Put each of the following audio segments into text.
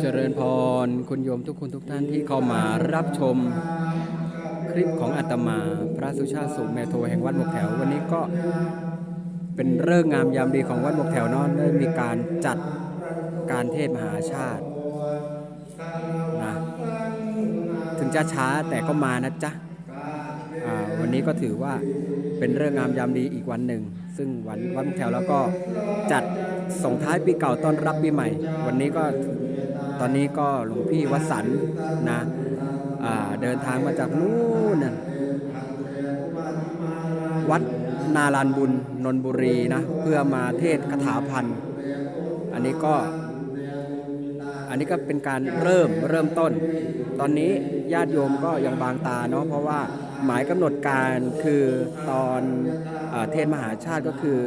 เจริญพรคุณโยมทุกคนทุกท่านที่เข้ามารับชมคลิปของอาตมาพระสุชาติสุเมโทแห่งวัดหมวกแถว วันนี้ก็เป็นเรื่องงามยามดีของวัดหมวกแถวเนาะได้มีการจัดการเทศมหาชาตินะถึงจะช้าแต่ก็มานะจ๊ะวันนี้ก็ถือว่าเป็นเรื่องงามยามดีอีกวันหนึ่ง ซึ่งวันวัดมวกแถวแล้วก็จัดส่งท้ายปีเก่าต้อนรับปีใหม่ วันนี้ก็ตอนนี้ก็หลวงพี่วสันต์นะเดินทางมาจากนู่นนวัดนาลานบุญนนบุรีนะเพื่อมาเทศคาถาพันธ์อันนี้ก็อันนี้ก็เป็นการเริ่มเริ่มต้น ตอนนี้ญาติโยมก็ยังบางตาเนาะเพราะว่า หมายกำหนดการคือตอนอเทศน์มหาชาติก็คือ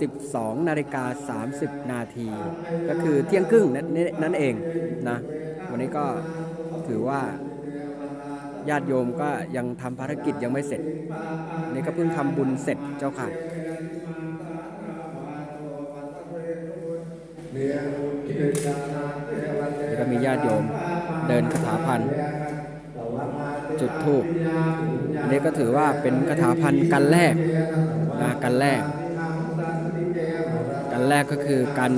12 นาฬิกา 30 นาที ก็คือเที่ยงครึ่งนั่นนั่นเองนะ วันนี้ก็ถือว่าญาติโยมก็ยังทำภารกิจยังไม่เสร็จ นี่ก็เพิ่งทำบุญเสร็จเจ้าค่ะนี่ก็มีญาติโยมเดินคาถาพันธ์ จุดธูปอันนี้ก็ถือว่าเป็นคาถาพันธ์กันแรกนะกันแรก กันแรกก็คือการ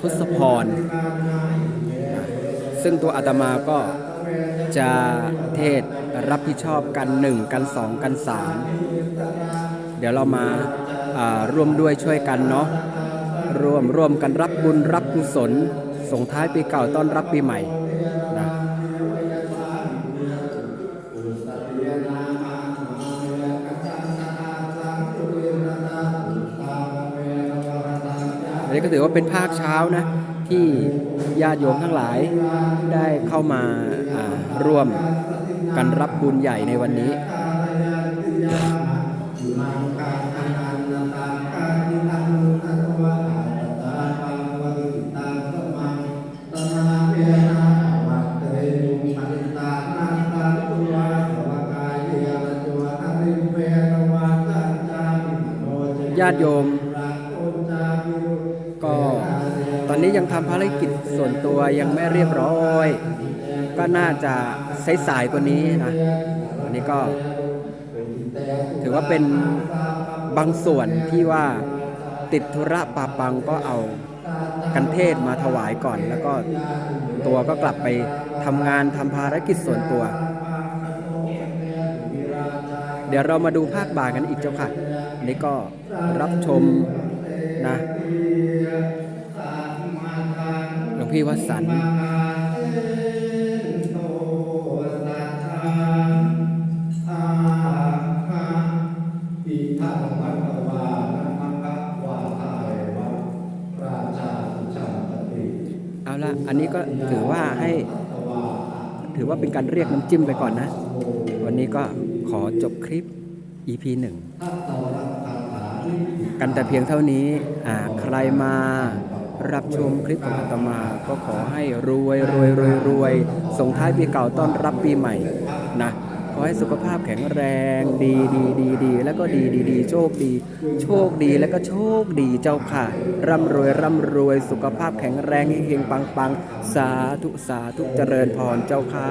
ทศพร ซึ่งตัวอาตมาก็จะเทศรับผิดชอบกันหนึ่งกันสองกันสามเดี๋ยวเรามาาร่วมด้วยช่วยกันเนาะร่วมร่วมกันรับบุญรับกุศลส่งท้ายปีเก่าต้อนรับปีใหม่ นี้ก็ถือว่าเป็นภาคเช้านะที่ญาติโยมทั้งหลายได้เข้ามาร่วมกันรับบุญใหญ่ในวันนี้ญาติโยม ก็ตอนนี้ยังทำภารกิจส่วนตัวยังไม่เรียบร้อย ก็น่าจะสายๆกว่านี้นะอันนี้ก็ ถือว่าเป็นบางส่วนที่ว่าติดธุระปาปังก็เอากันเทศมาถวายก่อน แล้วก็ตัวก็กลับไปทำงานทำภารกิจส่วนตัว เดี๋ยวเรามาดูภาคบ่ายกันอีกเจ้าค่ะนี่ก็รับชมนะ พี่วสันต์เอาละอันนี้ก็ถือว่าให้ ถือว่าเป็นการเรียกน้ำจิ้มไปก่อนนะ วันนี้ก็ขอจบคลิป EP 1กันแต่เพียงเท่านี้ใครมา รับชมคลิปของอาตมาก็ขอให้รวยรวยรวยรวยส่งท้ายปีเก่าต้อนรับปีใหม่นะขอให้สุขภาพแข็งแรงดีดีดีดีแล้วก็ดีดีดีโชคดี โชคดีแล้วก็โชคดีเจ้าค่ะ ร่ำรวยร่ำรวยสุขภาพแข็งแรงเฮงปังปังสาธุสาธุเจริญพรเจ้าค่ะ